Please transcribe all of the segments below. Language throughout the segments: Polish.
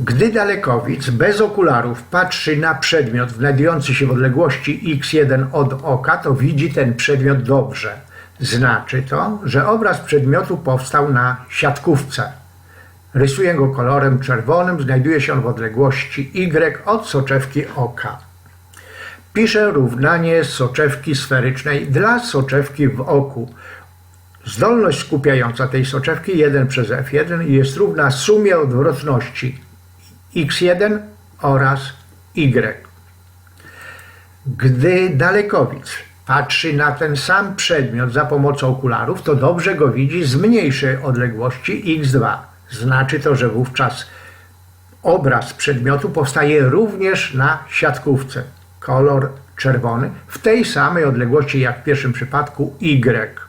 Gdy dalekowidz bez okularów patrzy na przedmiot znajdujący się w odległości x1 od oka, to widzi ten przedmiot dobrze. Znaczy to, że obraz przedmiotu powstał na siatkówce. Rysuję go kolorem czerwonym, znajduje się on w odległości y od soczewki oka. Piszę równanie soczewki sferycznej dla soczewki w oku. Zdolność skupiająca tej soczewki 1 przez f1 jest równa sumie odwrotności x1 oraz y. Gdy dalekowidz patrzy na ten sam przedmiot za pomocą okularów, to dobrze go widzi z mniejszej odległości x2. Znaczy to, że wówczas obraz przedmiotu powstaje również na siatkówce. Kolor czerwony w tej samej odległości jak w pierwszym przypadku y.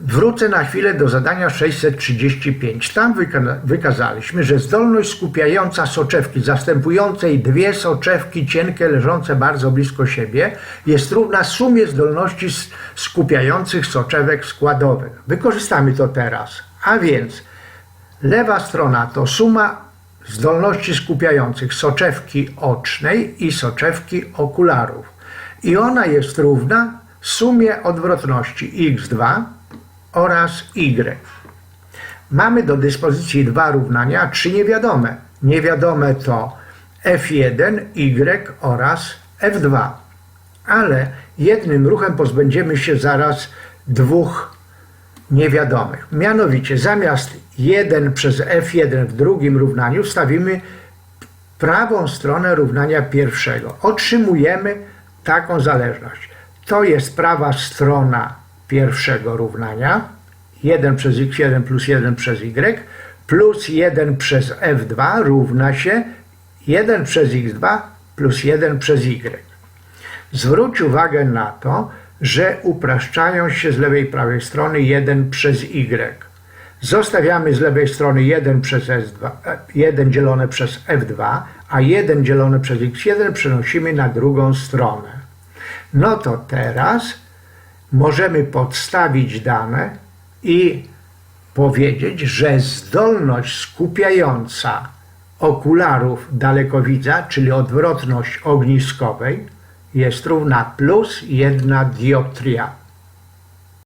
Wrócę na chwilę do zadania 635. Tam wyka- wykazaliśmy, że zdolność skupiająca soczewki zastępującej dwie soczewki cienkie leżące bardzo blisko siebie jest równa sumie zdolności skupiających soczewek składowych. Wykorzystamy to teraz. A więc lewa strona to suma zdolności skupiających soczewki ocznej i soczewki okularów. I ona jest równa sumie odwrotności x2 oraz y. Mamy do dyspozycji dwa równania, trzy niewiadome. Niewiadome to f1, y oraz f2. Ale jednym ruchem pozbędziemy się zaraz dwóch niewiadomych. Mianowicie zamiast 1 przez f1 w drugim równaniu wstawimy prawą stronę równania pierwszego. Otrzymujemy taką zależność. To jest prawa strona pierwszego równania. 1 przez x1 plus 1 przez y plus 1 przez f2 równa się 1 przez x2 plus 1 przez y. Zwróć uwagę na to, że upraszczają się z lewej i prawej strony 1 przez y. Zostawiamy z lewej strony 1 przez S2, e, 1 dzielone przez f2, a 1 dzielone przez x1 przenosimy na drugą stronę. No to teraz możemy podstawić dane i powiedzieć, że zdolność skupiająca okularów dalekowidza, czyli odwrotność ogniskowej, jest równa plus jedna dioptria.